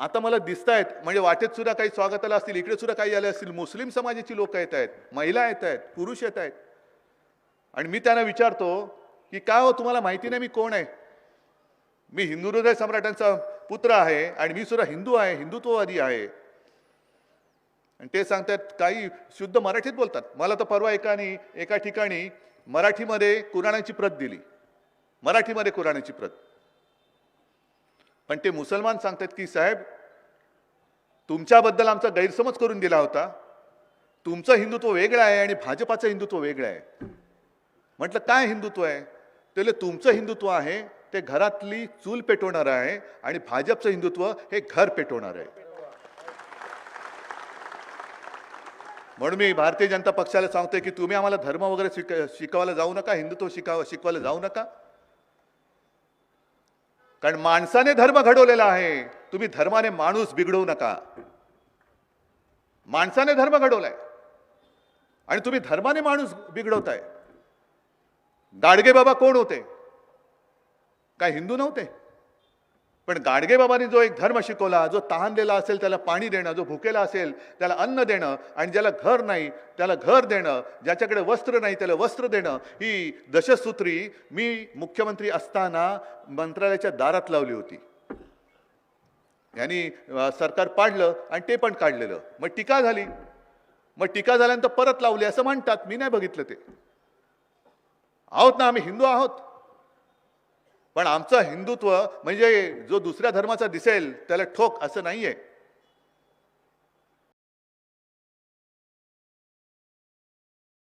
आता मला दिसत आहेत म्हणजे वाटेत सुद्धा काही स्वागताला असतील इकडे सुद्धा काही आले असतील मुस्लिम समाजाची लोक येत आहेत महिला येत आहेत पुरुष येत आहेत. आणि मी त्यांना विचारतो की काय हो तुम्हाला माहिती नाही मी कोण आहे? मी हिंदू हृदय सम्राटांचा पुत्र आहे आणि मी सुद्धा हिंदू आहे हिंदुत्ववादी आहे. आणि ते सांगतात काही शुद्ध मराठीत बोलतात. मला तर परवा एकाने एका ठिकाणी मराठीमध्ये कुराणाची प्रत दिली. मराठीमध्ये कुराणाची प्रत. पण ते मुसलमान सांगतात की साहेब तुमच्याबद्दल आमचा गैरसमज करून दिला होता. तुमचं हिंदुत्व वेगळं आहे आणि भाजपाचं हिंदुत्व वेगळं आहे. म्हटलं काय हिंदुत्व आहे? त्याला तुमचं हिंदुत्व आहे ते घरातली चूल पेटवणार आहे आणि भाजपचं हिंदुत्व हे घर पेटवणार आहे. म्हणून मी भारतीय जनता पक्षाला सांगतोय की तुम्ही आम्हाला धर्म वगैरे शिक शिकवायला जाऊ नका हिंदुत्व शिकाव शिकवायला जाऊ नका. कारण माणसाने धर्म घडवलेला आहे. तुम्ही धर्माने माणूस बिघडवू नका. माणसाने धर्म घडवलाय. आणि तुम्ही धर्माने माणूस बिघडवताय. गाडगे बाबा कोण होते? काय हिंदू नव्हते? पण गाडगे बाबांनी जो एक धर्म शिकवला जो तहानलेला असेल त्याला पाणी देणं जो भुकेला असेल त्याला अन्न देणं आणि ज्याला घर नाही त्याला घर देणं ज्याच्याकडे वस्त्र नाही त्याला वस्त्र देणं ही दशसूत्री मी मुख्यमंत्री असताना मंत्रालयाच्या दारात लावली होती. यांनी सरकार पाडलं आणि ते पण काढलेलं. मग टीका झाली. मग टीका झाल्यानंतर परत लावली असं म्हणतात. मी नाही बघितलं ते. आहोत ना आम्ही हिंदू आहोत. पण आमचं हिंदुत्व म्हणजे जो दुसऱ्या धर्माचा दिसेल त्याला ठोक असं नाहीये.